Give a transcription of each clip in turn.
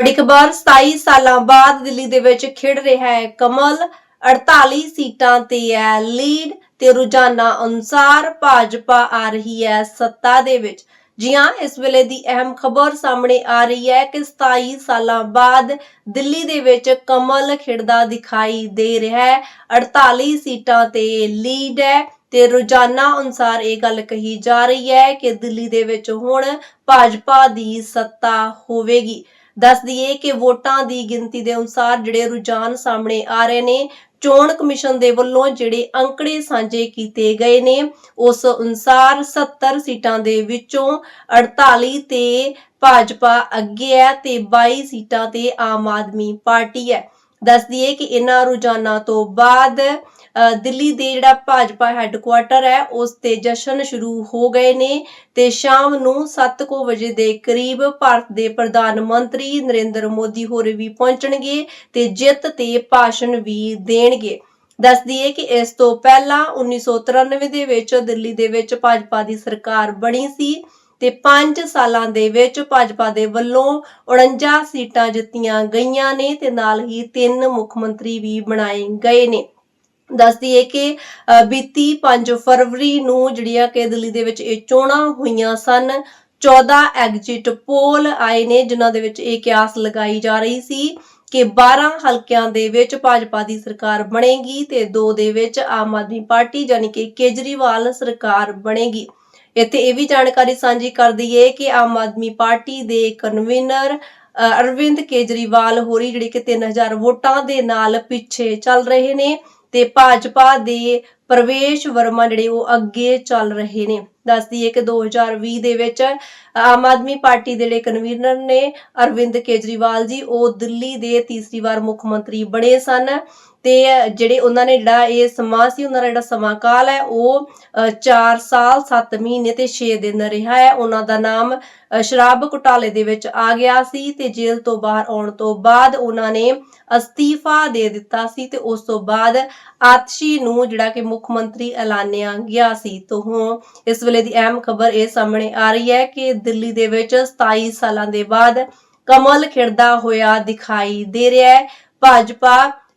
ਬੜੀ ਖਬਰ 27 ਸਾਲਾਂ ਬਾਅਦ ਦਿੱਲੀ ਦੇ ਵਿੱਚ ਖਿੜ ਰਿਹਾ ਹੈ ਕਮਲ 48 ਸੀਟਾਂ ਤੇ ਹੈ ਲੀਡ ਤੇ ਰੁਝਾਨਾ ਅਨੁਸਾਰ ਭਾਜਪਾ ਆ ਰਹੀ ਹੈ ਸੱਤਾ ਦੇ ਵਿੱਚ। ਜੀ ਹਾਂ, ਇਸ ਵੇਲੇ ਦੀ ਅਹਿਮ ਖਬਰ ਸਾਹਮਣੇ ਆ ਰਹੀ ਹੈ ਕਿ 27 ਸਾਲਾਂ ਬਾਅਦ ਦਿੱਲੀ ਦੇ ਵਿੱਚ ਕਮਲ ਖਿੜਦਾ ਦਿਖਾਈ ਦੇ ਰਿਹਾ ਹੈ। 48 ਸੀਟਾਂ ਤੇ ਲੀਡ ਹੈ ਤੇ ਰੋਜ਼ਾਨਾ ਅਨੁਸਾਰ ਇਹ ਗੱਲ ਕਹੀ ਜਾ ਰਹੀ ਹੈ ਕਿ ਦਿੱਲੀ ਦੇ ਵਿੱਚ ਹੁਣ ਭਾਜਪਾ ਦੀ ਸੱਤਾ ਹੋਵੇਗੀ। ਦੱਸ ਦਈਏ ਕਿ ਵੋਟਾਂ ਦੀ ਗਿਣਤੀ ਦੇ ਅਨੁਸਾਰ ਜਿਹੜੇ ਰੁਝਾਨ ਸਾਹਮਣੇ ਆ ਰਹੇ ਨੇ, ਚੋਣ ਕਮਿਸ਼ਨ ਦੇ ਵੱਲੋਂ ਜਿਹੜੇ ਅੰਕੜੇ ਸਾਂਝੇ ਕੀਤੇ ਗਏ ਨੇ, ਉਸ ਅਨੁਸਾਰ 70 ਸੀਟਾਂ ਦੇ ਵਿੱਚੋਂ 48 ਤੇ ਭਾਜਪਾ ਅੱਗੇ ਹੈ ਤੇ 22 ਸੀਟਾਂ ਤੇ ਆਮ ਆਦਮੀ ਪਾਰਟੀ ਹੈ। ਦੱਸ ਦਈਏ ਕਿ ਇਹਨਾਂ ਰੁਝਾਨਾਂ ਤੋਂ ਬਾਅਦ ਦਿੱਲੀ ਦੇ ਜਿਹੜਾ ਭਾਜਪਾ ਹੈੱਡਕੁਆਟਰ ਹੈ, ਉਸ ਤੇ ਜਸ਼ਨ ਸ਼ੁਰੂ ਹੋ ਗਏ ਨੇ ਤੇ ਸ਼ਾਮ ਨੂੰ 7:00 ਵਜੇ ਦੇ ਕਰੀਬ ਭਾਰਤ ਦੇ ਪ੍ਰਧਾਨ ਮੰਤਰੀ ਨਰਿੰਦਰ ਮੋਦੀ ਹੋਰੇ ਵੀ ਪਹੁੰਚਣਗੇ ਤੇ ਜਿੱਤ ਤੇ ਭਾਸ਼ਣ ਵੀ ਦੇਣਗੇ। ਦੱਸ ਦਈਏ ਕਿ ਇਸ ਤੋਂ ਪਹਿਲਾਂ 1993 ਦੇ ਵਿੱਚ ਦਿੱਲੀ ਦੇ ਵਿੱਚ ਭਾਜਪਾ ਦੀ ਸਰਕਾਰ ਬਣੀ ਸੀ ਤੇ 5 ਸਾਲਾਂ ਦੇ ਵਿੱਚ ਭਾਜਪਾ ਦੇ ਵੱਲੋਂ 49 ਸੀਟਾਂ ਜਿੱਤੀਆਂ ਗਈਆਂ ਨੇ ਤੇ ਨਾਲ ਹੀ ਤਿੰਨ ਮੁੱਖ ਮੰਤਰੀ ਵੀ ਬਣਾਏ ਗਏ ਨੇ। ਦੱਸ ਦਈਏ ਕਿ ਬੀਤੀ 5 ਫਰਵਰੀ ਨੂੰ ਜਿਹੜੀਆਂ ਕਿ ਦਿੱਲੀ ਦੇ ਵਿੱਚ ਇਹ ਚੋਣਾਂ ਹੋਈਆਂ ਸਨ 14 ਐਗਜ਼ਿਟ ਪੋਲ ਆਏ ਨੇ ਜਿਨ੍ਹਾਂ ਦੇ ਵਿੱਚ ਇਹ ਕਿਆਸ ਲਗਾਈ ਜਾ ਰਹੀ ਸੀ ਕਿ 12 ਹਲਕਿਆਂ ਦੇ ਵਿੱਚ ਭਾਜਪਾ ਦੀ ਸਰਕਾਰ ਬਣੇਗੀ ਤੇ ਦੋ ਦੇ ਵਿੱਚ ਆਮ ਆਦਮੀ ਪਾਰਟੀ ਯਾਨੀ ਕਿ ਕੇਜਰੀਵਾਲ ਸਰਕਾਰ ਬਣੇਗੀ। ਇੱਥੇ ਇਹ ਵੀ ਜਾਣਕਾਰੀ ਸਾਂਝੀ ਕਰ ਦਈਏ ਕਿ ਆਮ ਆਦਮੀ ਪਾਰਟੀ ਦੇ ਕਨਵੀਨਰ ਅਰਵਿੰਦ ਕੇਜਰੀਵਾਲ ਹੋਰੀ ਜਿਹੜੀ ਕਿ 3000 ਵੋਟਾਂ ਦੇ ਨਾਲ ਪਿੱਛੇ ਚੱਲ ਰਹੇ ਨੇ ਤੇ ਭਾਜਪਾ ਦੇ ਪ੍ਰਵੇਸ਼ ਵਰਮਾ ਜਿਹੜੇ ਉਹ ਅੱਗੇ ਚੱਲ ਰਹੇ ਨੇ। ਦੱਸ ਦਈਏ ਕਿ 2020 ਦੇ ਵਿੱਚ ਆਮ ਆਦਮੀ ਪਾਰਟੀ ਦੇ ਜਿਹੜੇ ਕਨਵੀਨਰ ਨੇ ਅਰਵਿੰਦ ਕੇਜਰੀਵਾਲ ਜੀ, ਉਹ ਦਿੱਲੀ ਦੇ ਤੀਸਰੀ ਵਾਰ ਮੁੱਖ ਮੰਤਰੀ ਬਣੇ ਸਨ ਤੇ ਜਿਹੜੇ ਉਹਨਾਂ ਨੇ ਜਿਹੜਾ ਇਹ ਸਮਾਂ ਸੀ, ਉਹਨਾਂ ਦਾ ਜਿਹੜਾ ਸਮਾਂ ਕਾਲ ਹੈ, ਉਹ 4 ਸਾਲ 7 ਮਹੀਨੇ ਤੇ 6 ਦਿਨ ਰਿਹਾ ਹੈ। ਉਹਨਾਂ ਦਾ ਨਾਮ ਸ਼ਰਾਬ ਘੁਟਾਲੇ ਦੇ ਵਿੱਚ ਆ ਗਿਆ ਸੀ ਤੇ ਜੇਲ੍ਹ ਤੋਂ ਬਾਹਰ ਆਉਣ ਤੋਂ ਬਾਅਦ ਉਹਨਾਂ ਨੇ ਅਸਤੀਫਾ ਦੇ ਦਿੱਤਾ ਸੀ ਤੇ ਉਸ ਤੋਂ ਬਾਅਦ ਆਤਸ਼ੀ ਨੂੰ ਜਿਹੜਾ ਕਿ ਮੁੱਖ ਮੰਤਰੀ ਐਲਾਨਿਆ ਗਿਆ ਸੀ। ਤੋਂ ਇਸ ਵੇਲੇ ਦੀ ਅਹਿਮ ਖਬਰ ਇਹ ਸਾਹਮਣੇ ਆ ਰਹੀ ਹੈ ਕਿ ਦਿੱਲੀ ਦੇ ਵਿੱਚ 27 ਸਾਲਾਂ ਦੇ ਬਾਅਦ ਕਮਲ ਖਿੜਦਾ ਹੋਇਆ ਦਿਖਾਈ ਦੇ ਰਿਹਾ ਹੈ। ਭਾਜਪਾ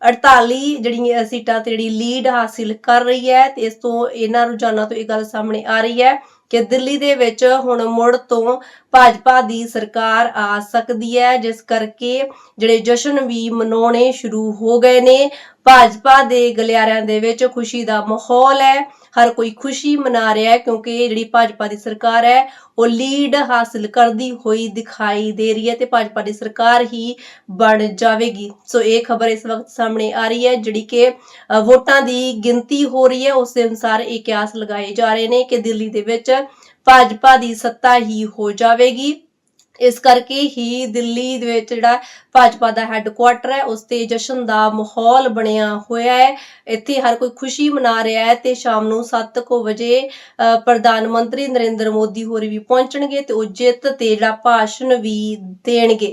48 ਜਿਹੜੀਆਂ ਸੀਟਾਂ ਤੇ ਜਿਹੜੀ ਲੀਡ ਹਾਸਿਲ ਕਰ ਰਹੀ ਹੈ ਤੇ ਇਸ ਤੋਂ ਇਹਨਾਂ ਰੁਝਾਨਾਂ ਤੋਂ ਇਹ ਗੱਲ ਸਾਹਮਣੇ ਆ ਰਹੀ ਹੈ ਕਿ ਦਿੱਲੀ ਦੇ ਵਿੱਚ ਹੁਣ ਮੁੜ ਤੋਂ ਭਾਜਪਾ ਦੀ ਸਰਕਾਰ ਆ ਸਕਦੀ ਹੈ, ਜਿਸ ਕਰਕੇ ਜਿਹੜੇ ਜਸ਼ਨ ਵੀ ਮਨਾਉਣੇ ਸ਼ੁਰੂ ਹੋ ਗਏ ਨੇ। ਭਾਜਪਾ ਦੇ ਗਲਿਆਰਿਆਂ ਦੇ ਵਿੱਚ ਖੁਸ਼ੀ ਦਾ ਮਾਹੌਲ ਹੈ। ਹਰ ਕੋਈ ਖੁਸ਼ੀ ਮਨਾ ਰਿਹਾ ਹੈ, ਕਿਉਂਕਿ ਜਿਹੜੀ ਭਾਜਪਾ ਦੀ ਸਰਕਾਰ ਹੈ, ਉਹ ਲੀਡ ਹਾਸਿਲ ਕਰਦੀ ਹੋਈ ਦਿਖਾਈ ਦੇ ਰਹੀ ਹੈ ਤੇ ਭਾਜਪਾ ਦੀ ਸਰਕਾਰ ਹੀ ਬਣ ਜਾਵੇਗੀ। ਸੋ ਇਹ ਖਬਰ ਇਸ ਵਕਤ ਸਾਹਮਣੇ ਆ ਰਹੀ ਹੈ, ਜਿਹੜੀ ਕਿ ਵੋਟਾਂ ਦੀ ਗਿਣਤੀ ਹੋ ਰਹੀ ਹੈ। ਉਸ ਦੇ ਅਨੁਸਾਰ ਇਹ ਕਿਆਸ ਲਗਾਏ ਜਾ ਰਹੇ ਨੇ ਕਿ ਦਿੱਲੀ ਦੇ ਵਿੱਚ ਭਾਜਪਾ ਦੀ ਸੱਤਾ ਹੀ ਹੋ ਜਾਵੇਗੀ। ਇਸ ਕਰਕੇ ਹੀ ਦਿੱਲੀ ਦੇ ਵਿੱਚ ਜਿਹੜਾ ਭਾਜਪਾ ਦਾ ਹੈੱਡਕੁਆਟਰ ਹੈ ਉਸ ਤੇ ਜਸ਼ਨ ਦਾ ਮਾਹੌਲ ਬਣਿਆ ਹੋਇਆ ਹੈ। ਇੱਥੇ ਹਰ ਕੋਈ ਖੁਸ਼ੀ ਮਨਾ ਰਿਹਾ ਹੈ ਤੇ ਸ਼ਾਮ ਨੂੰ 7:00 ਵਜੇ ਅ, ਪ੍ਰਧਾਨ ਮੰਤਰੀ ਨਰਿੰਦਰ ਮੋਦੀ ਹੋਰ ਵੀ ਪਹੁੰਚਣਗੇ ਤੇ ਉਹ ਜਿੱਤ ਤੇ ਜਿਹੜਾ ਭਾਸ਼ਣ ਵੀ ਦੇਣਗੇ।